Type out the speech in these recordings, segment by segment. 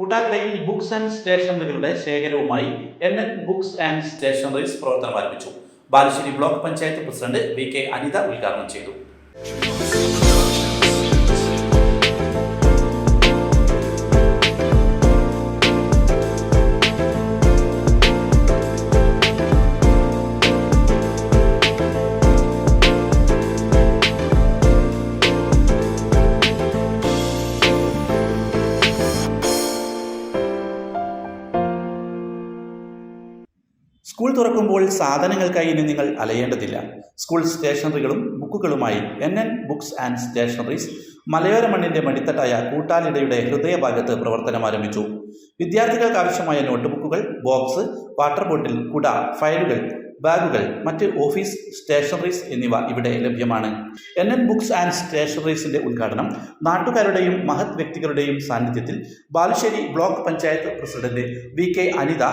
കൂട്ടാക്കടയിൽ books and സ്റ്റേഷനറികളുടെ ശേഖരവുമായി N N books and stationeries പ്രവർത്തനം ആരംഭിച്ചു. Balussery block panchayat president V K Anitha ഉദ്ഘാടനം ചെയ്തു. സ്കൂൾ തുറക്കുമ്പോൾ സാധനങ്ങൾക്കായി ഇനി നിങ്ങൾ അലയേണ്ടതില്ല. സ്കൂൾ സ്റ്റേഷനറികളും ബുക്കുകളുമായി N N books and stationeries മലയോര മണ്ണിന്റെ മടിത്തട്ടായ കൂട്ടാലിടയുടെ ഹൃദയഭാഗത്ത് പ്രവർത്തനം ആരംഭിച്ചു. വിദ്യാർത്ഥികൾക്ക് ആവശ്യമായ നോട്ട്ബുക്കുകൾ ബോക്സ് വാട്ടർ ബോട്ടിൽ കുട ഫയലുകൾ ബാഗുകൾ മറ്റ് ഓഫീസ് സ്റ്റേഷനറീസ് എന്നിവ ഇവിടെ ലഭ്യമാണ്. എൻ എൻ ബുക്സ് ആൻഡ് സ്റ്റേഷനറീസിന്റെ ഉദ്ഘാടനം നാട്ടുകാരുടെയും മഹത് വ്യക്തികളുടെയും സാന്നിധ്യത്തിൽ Balussery block panchayat president V K Anitha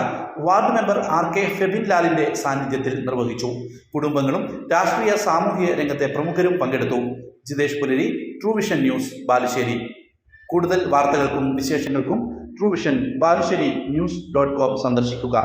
ward member R K Febin ലാലിന്റെ സാന്നിധ്യത്തിൽ നിർവഹിച്ചു. കുടുംബങ്ങളും രാഷ്ട്രീയ സാമൂഹിക രംഗത്തെ പ്രമുഖരും പങ്കെടുത്തു. ജിതേഷ് പുലരി ട്രൂ വിഷൻ ന്യൂസ് ബാലുശ്ശേരി. കൂടുതൽ വാർത്തകൾക്കും വിശേഷങ്ങൾക്കും true vision Balussery news dot com സന്ദർശിക്കുക.